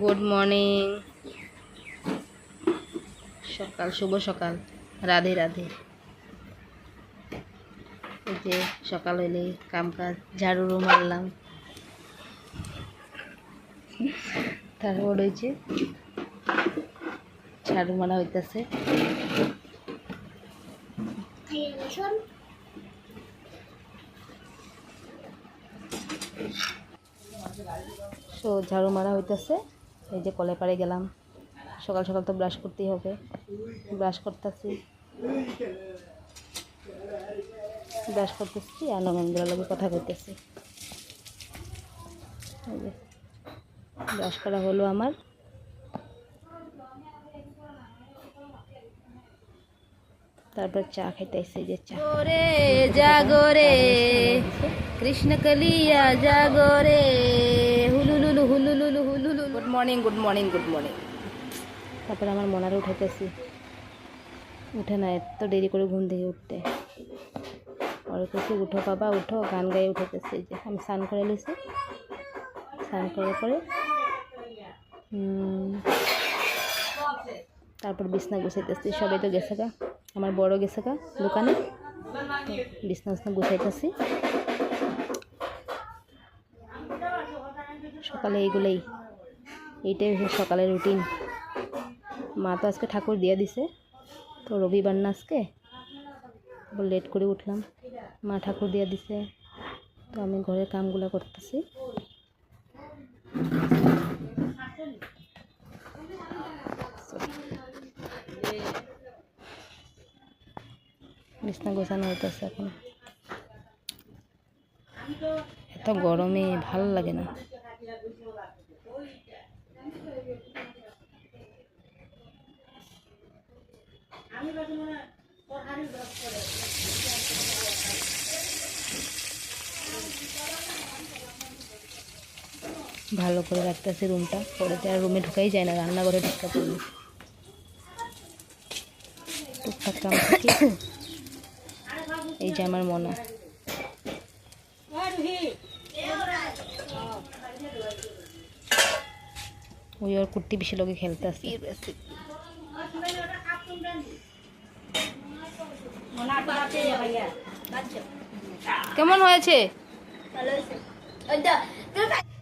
Good morning সকাল, শুভ সকাল। রাধে রাধে। এই যে সকাল হইলে কাম কাজ ঝাড়ুরও মারলাম। তারপর হয়েছে ঝাড়ু মারা হইতেছে। ঝাড়ু মারা হইতেছে। এই যে কলে পাড়ে গেলাম। সকাল সকাল তো ব্রাশ করতেই হবে। ব্রাশ করতেছি। ব্রাশ করতেছি আর নবেন্দ্র লোকের কথা করতেছি ব্রাশ করা হলো আমার। তারপর চা খাইতে আসছে যে চা। রে জাগরে কৃষ্ণ কলিয়া জাগরে হুলুলুলু হুলুলুলু হুলুলু good morning good morning good morning তারপরে আমার মনারে উঠাইতেছি। উঠে না এত দেরি করে ঘুম থেকে উঠতে। পরে কিছু উঠো বাবা উঠো। গান গায়ে উঠাইতেছি যে আমি স্নান করে নিয়েছি স্নান করার পরে উম, তারপর বিছনা গুছাইতেছি। সবাই তো গেছে গা। আমার বড় গেছে গা দোকানে। বিছনা বিছনা গুছাইতেছি। সকালে এইগুলোই। এইটাই সকালের রুটিন মা তো আজকে ঠাকুর দিয়ে দিছে, তো রবিবার না আজকে। লেট করে উঠলাম। মা ঠাকুর দিয়ে দিছে, তো আমি ঘরের কামগুলো করতেছি। বিছনা গোছানো হইতেছে এখন। এত গরমে ভালো লাগে না। ভালো করে রাখতেছি রুমটা, পরে তো আর রুমে ঢুকাই যায় না, রান্নাঘরে ঢুকা পড়বে টুকটাক কাম এই যে আমার মনা। ওই ওর কুর্তি বেশি লোকে খেলতে আসে। কেমন হয়েছে?